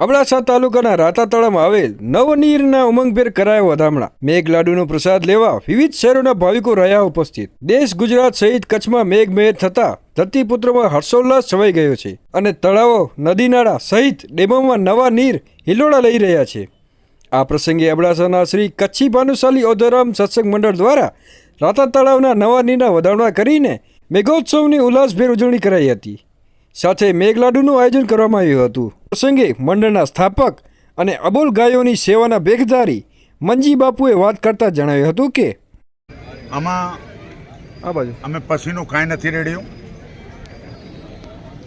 અબડાસા તાલુકાના રાતા તળાવમાં આવેલ નવનીરના ઉમંગભેર કરાયો વધામણા. મેઘલાડુનો પ્રસાદ લેવા વિવિધ શહેરોના ભાવિકો રહ્યા ઉપસ્થિત. દેશ ગુજરાત સહિત કચ્છમાં મેઘમહેર થતા ધરતીપુત્રોમાં હર્ષોલ્લાસ છવાઈ ગયો છે અને તળાવો નદી નાળા સહિત ડેમોમાં નવા નીર હિલોડા લઈ રહ્યા છે. આ પ્રસંગે અબડાસાના શ્રી કચ્છી ભાનુશાલી ઓધોરામ સત્સંગ મંડળ દ્વારા રાતા તળાવના નવા નીરના વધામણા કરીને મેઘોત્સવની ઉલ્લાસભેર ઉજવણી કરાઈ હતી. સાથે મેઘલાડુનું આયોજન કરવામાં આવ્યું હતું. પ્રસંગે મંડળના સ્થાપક અને અબોલ ગાયોની સેવાના ભેખધારી મંજી બાપુએ વાત કરતા જણાવ્યું હતું કે આમાં આ બાજુ. અમે પછીનું કાંઈ નથી રેડ્યું.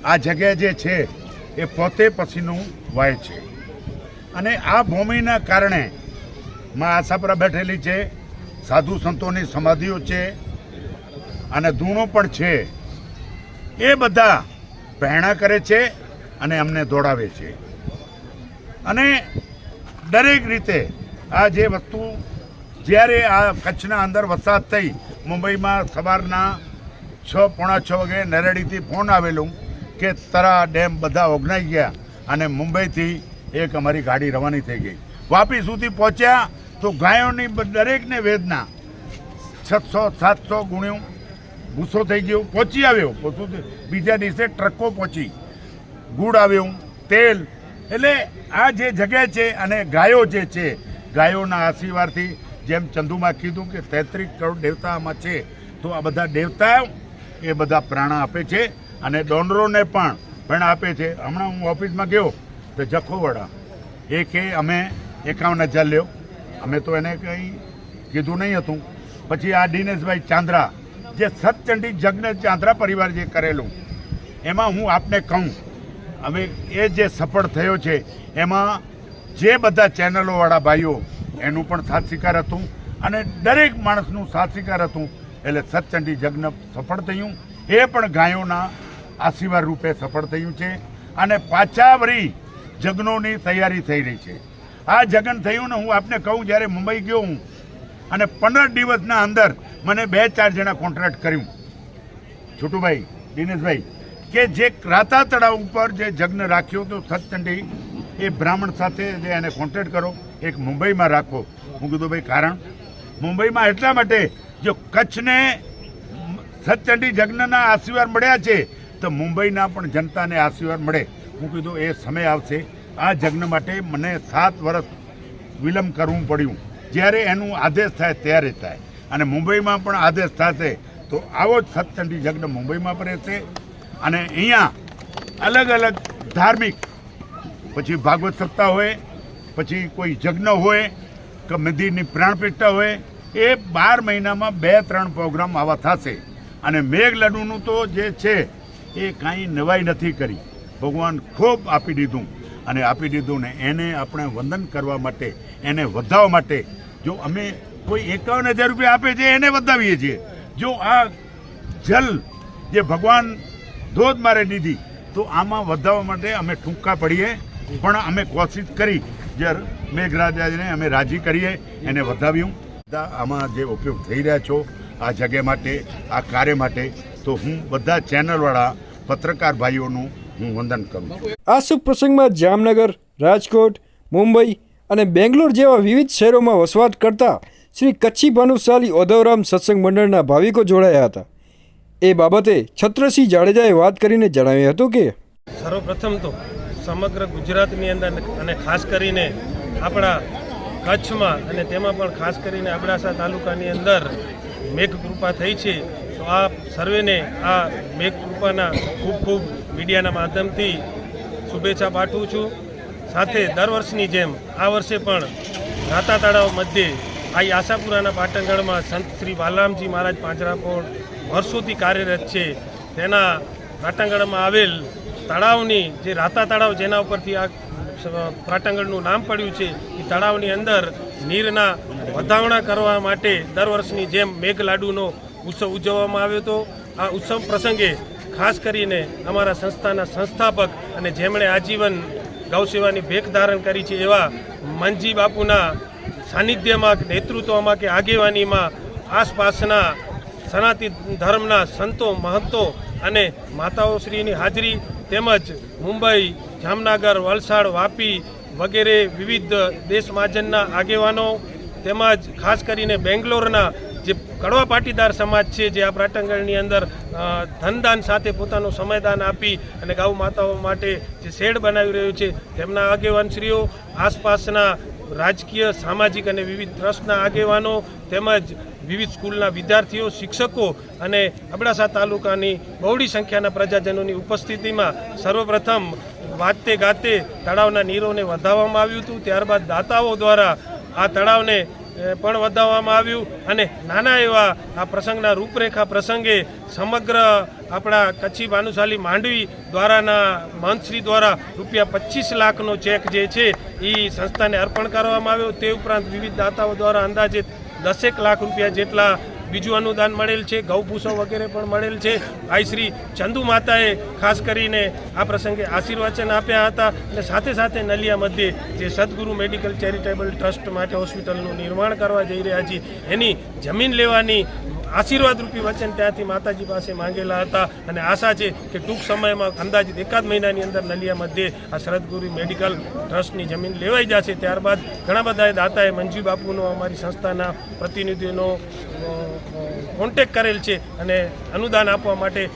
આ જગ્યા જે છે એ પોતે પછીનું વાય છે. અને આ ભૂમિના કારણે માં આશાપરા બેઠેલી છે સાધુ સંતોની સમાધિઓ છે અને ધૂણો પણ છે. એ બધા પહેણા કરે છે અને અમને દોડાવે છે. અને દરેક રીતે આ જે વસ્તુ જ્યારે આ કચ્છના અંદર વરસાદ થઈ, મુંબઈમાં સવારના છ, પોણા છ વાગે નરેડીથી ફોન આવેલું કે તરા ડેમ બધા ઓગનાઈ ગયા અને મુંબઈથી એક અમારી ગાડી રવાની થઈ ગઈ. વાપી સુધી પહોંચ્યા તો ગાયોની દરેકને વેદના. છસો, સાતસો ગુણ્યું ગુસ્સો થઈ ગયો, પહોંચી આવ્યો. બીજા દિવસે ટ્રકો પહોંચી. ગુડ આવ્યું તેલ. એટલે આ જે જગ્યા છે અને ગાયો જે છે, ગાયોના આશીર્વાદથી જેમ ચંદુમાં કીધું કે તેત્રીસ કરોડ દેવતામાં છે, તો આ બધા દેવતા એ બધા પ્રાણા આપે છે અને ડોનરોને પણ પણ આપે છે. હમણાં હું ઓફિસમાં ગયો તો જખોવાડા. એ કે અમે એકાવન હજાર લ્યો. અમે તો એને કંઈ કીધું નહીં હતું. પછી આ દિનેશભાઈ ચાંદ્રા, જે સતચંડી જગ્ન ચાંદ્રા પરિવાર જે કરેલું, એમાં હું આપને કહું હવે એ જે સફળ થયો છે, એમાં જે બધા ચેનલોવાળા ભાઈઓ, એનું પણ સાથ સ્વીકાર હતું અને દરેક માણસનું સાથ સ્વીકાર હતું. એટલે સતચંડી જગ્ન સફળ થયું. એ પણ ગાયોના આશીર્વાદ રૂપે સફળ થયું છે અને પાછા વળી જગ્નોની તૈયારી થઈ રહી છે. આ જગન થયું ને હું આપને કહું, જ્યારે મુંબઈ ગયો હું અને પંદર દિવસના અંદર મને બે ચાર જણા કોન્ટ્રાક્ટ કર્યું. છોટુભાઈ, દિનેશભાઈ કે જે રાતા તળાવ ઉપર જે જગ્ન રાખ્યો તો સતચંડી, એ બ્રાહ્મણ સાથે જે એને કોન્ટેક્ટ કરો, એક મુંબઈમાં રાખો. હું કીધું, ભાઈ, કારણ? મુંબઈમાં એટલા માટે જો કચ્છને સતચંડી જગ્નના આશીર્વાદ મળ્યા છે, તો મુંબઈના પણ જનતાને આશીર્વાદ મળે. હું કીધું, એ સમય આવશે. આ જગ્ન માટે મને સાત વર્ષ વિલંબ કરવું પડ્યું. જ્યારે એનું આદેશ થાય, ત્યારે થાય. અને મુંબઈમાં પણ આદેશ થશે. તો આવો જ સતચંડી જગ્ન મુંબઈમાં પણ રહેશે. અને અહીંયા અલગ અલગ ધાર્મિક, પછી ભાગવત સપ્તાહ હોય, પછી કોઈ જગ્ન હોય, કે મંદિરની પ્રાણપ્રતિષ્ઠા હોય, એ બાર મહિનામાં બે, ત્રણ પ્રોગ્રામ આવા થશે. અને મેઘલડુનું તો જે છે, એ કાંઈ નવાઈ નથી કરી. ભગવાન ખૂબ આપી દીધું. અને આપી દીધું ને એને આપણે વંદન કરવા માટે, એને વધાવવા માટે. જો અમે કોઈ એકાવન હજાર રૂપિયા આપે છે, એને વધાવીએ છીએ. જો આ જલ જે ભગવાન ધોધ મારે દીધી. તો આમાં વધાવવા માટે અમે ટૂંકા પડીએ. પણ અમે કોશિશ કરી જે મેઘરાજાને અમે રાજી કરીએ, એને વધાવ્યું. બધા આમાં જે ઉપયોગ થઈ રહ્યા છો, આ જગ્યા માટે, આ કાર્ય માટે, તો હું બધા ચેનલવાળા પત્રકાર ભાઈઓનું હું વંદન કરું છું. આ શુભ પ્રસંગમાં જામનગર, રાજકોટ, મુંબઈ અને બેંગ્લોર જેવા વિવિધ શહેરોમાં વસવાટ કરતા શ્રી કચ્છી ભાનુશાલી ઓધવરામ સત્સંગ મંડળના ભાવિકો જોડાયા હતા. એ બાબતે છત્રસિંહ જાડેજાએ વાત કરીને જણાવ્યું હતું કે સર્વપ્રથમ તો સમગ્ર ગુજરાતની અંદર અને ખાસ કરીને આપણા કચ્છમાં અને તેમાં પણ ખાસ કરીને અબડાસા તાલુકાની અંદર મેઘ કૃપા થઈ છે. તો આ સર્વેને આ મેઘ કૃપાના ખૂબ ખૂબ મીડિયાના માધ્યમથી શુભેચ્છા પાઠવું છું. સાથે દર વર્ષની જેમ આ વર્ષે પણ રાતા તળાવ મધ્યે આ આશાપુરાના પાટણગઢમાં સંત શ્રી બાલરામજી મહારાજ પાંજરાપોળ વર્ષોથી કાર્યરત છે. તેના પાટાંગણમાં આવેલ તળાવની જે રાતા તળાવ જેના ઉપરથી આ પાટાંગણનું નામ પડ્યું છે, એ તળાવની અંદર નીરના વધાવણા કરવા માટે દર વર્ષની જેમ મેઘલાડુનો ઉત્સવ ઉજવવામાં આવ્યો હતો. આ ઉત્સવ પ્રસંગે ખાસ કરીને અમારા સંસ્થાના સંસ્થાપક અને જેમણે આજીવન ગૌસેવાની ભેખ ધારણ કરી છે એવા મનજી બાપુના સાનિધ્યમાં, નેતૃત્વમાં કે આગેવાનીમાં આસપાસના સનાતન ધર્મના સંતો, મહંતો અને માતાઓશ્રીની હાજરી તેમજ મુંબઈ, જામનગર, વલસાડ, વાપી વગેરે વિવિધ દેશ મહાજનના આગેવાનો તેમજ ખાસ કરીને બેંગ્લોરના જે કડવા પાટીદાર સમાજ છે જે આ પ્રાટંગણની અંદર ધનદાન સાથે પોતાનું સમયદાન આપી અને ગૌ માતાઓ માટે જે શેડ બનાવી રહ્યું છે, તેમના આગેવાનશ્રીઓ, આસપાસના રાજકીય, સામાજિક અને વિવિધ ટ્રસ્ટના આગેવાનો તેમજ વિવિધ સ્કૂલના વિદ્યાર્થીઓ, શિક્ષકો અને અબડાસા તાલુકાની બહોળી સંખ્યાના પ્રજાજનોની ઉપસ્થિતિમાં સર્વપ્રથમ વાતે ગાતે તળાવના નીરોને વધાવવામાં આવ્યું હતું. ત્યારબાદ દાતાઓ દ્વારા આ તળાવને પણ વધાવવામાં આવ્યું અને નાના એવા આ પ્રસંગના રૂપરેખા પ્રસંગે સમગ્ર આપણા કચ્છી ભાનુશાલી માંડવી દ્વારાના મંત્રી દ્વારા રૂપિયા પચીસ લાખનો ચેક જે છે એ સંસ્થાને અર્પણ કરવામાં આવ્યો. તે ઉપરાંત વિવિધ દાતાઓ દ્વારા અંદાજે દસેક લાખ રૂપિયા જેટલા બીજું અનુદાન મળેલ છે ગૌભૂસો વગેરે પણ મળેલ છે. ભાઈ શ્રી ચંદુ માતાએ ખાસ કરીને આ પ્રસંગે આશીર્વચન આપ્યા હતા અને સાથે સાથે નલિયા મધ્યે જે સદગુરુ મેડિકલ ચેરિટેબલ ટ્રસ્ટ માટે હોસ્પિટલનું નિર્માણ કરવા જઈ રહ્યા છીએ, એની જમીન લેવાની આશીર્વાદ રૂપી વચન ત્યાંથી માતાજી પાસે માંગેલા હતા અને આશા છે કે ટૂંક સમયમાં અંદાજિત એકાદ મહિનાની અંદર નલિયા મધ્યે આ શરદગુરુ મેડિકલ ટ્રસ્ટની જમીન લેવાઈ જશે. ત્યારબાદ ઘણા બધા દાતાએ મંજી બાપુનો અમારી સંસ્થાના પ્રતિનિધિનો કોન્ટેક કરેલ છે અને અનુદાન આપવા માટે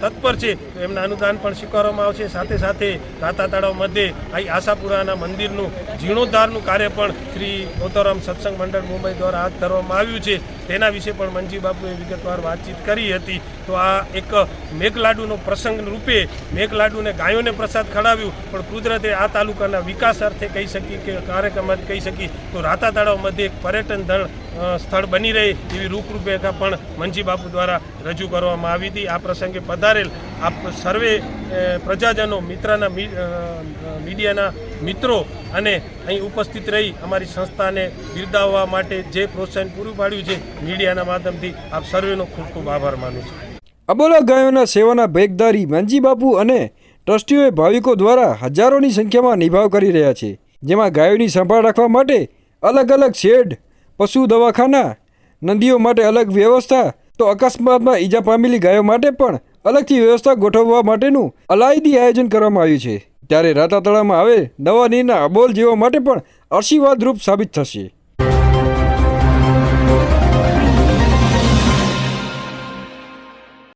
તત્પર છે. એમના અનુદાન પણ સ્વીકારવામાં આવશે. સાથે સાથે તાતા તળાવ મધ્યે અહીં આશાપુરાના મંદિરનું જીર્ણોદ્ધારનું કાર્ય પણ શ્રી ગૌતરામ સત્સંગ મંડળ મુંબઈ દ્વારા હાથ ધરવામાં આવ્યું છે. તેના વિશે પણ મનજી બાપુએ વિગતવાર વાતચીત કરી હતી. તો આ એક મેઘલાડુનો પ્રસંગ રૂપે મેઘલાડુને ગાયોને પ્રસાદ ખડાવ્યું પણ કુદરતે આ તાલુકાના વિકાસ અર્થે કહી શકી કે કાર્યક્રમ કહી શકી. તો રાતા તળાવ એક પર્યટન ધળ સ્થળ બની રહે એવી રૂપરૂપરેખા પણ મનજી બાપુ દ્વારા રજૂ કરવામાં આવી હતી. આ પ્રસંગે પધારેલ આપ સર્વે પ્રજાજનો મિત્રના મીડિયાના મિત્રો અને અહીં ઉપસ્થિત રહી અમારી સંસ્થાને બિરદાવવા માટે જે પ્રોત્સાહન પૂરું પાડ્યું છે મીડિયાના માધ્યમથી આપ સર્વેનો ખૂબ ખૂબ આભાર માનું છું. અબોલા ગાયોના સેવાના ભેગદારી મંજી બાપુ અને ટ્રસ્ટીઓએ ભાવિકો દ્વારા હજારોની સંખ્યામાં નિભાવ કરી રહ્યા છે, જેમાં ગાયોની સંભાળ રાખવા માટે અલગ અલગ શેડ, પશુ દવાખાના, નદીઓ માટે અલગ વ્યવસ્થા, તો અકસ્માતમાં ઈજા પામેલી ગાયો માટે પણ અલગથી વ્યવસ્થા ગોઠવવા માટેનું અલાયદી આયોજન કરવામાં આવ્યું છે. ત્યારે રાતા તળાવમાં આવે નવા નીના અબોલ જેવા માટે પણ આશીર્વાદરૂપ સાબિત થશે.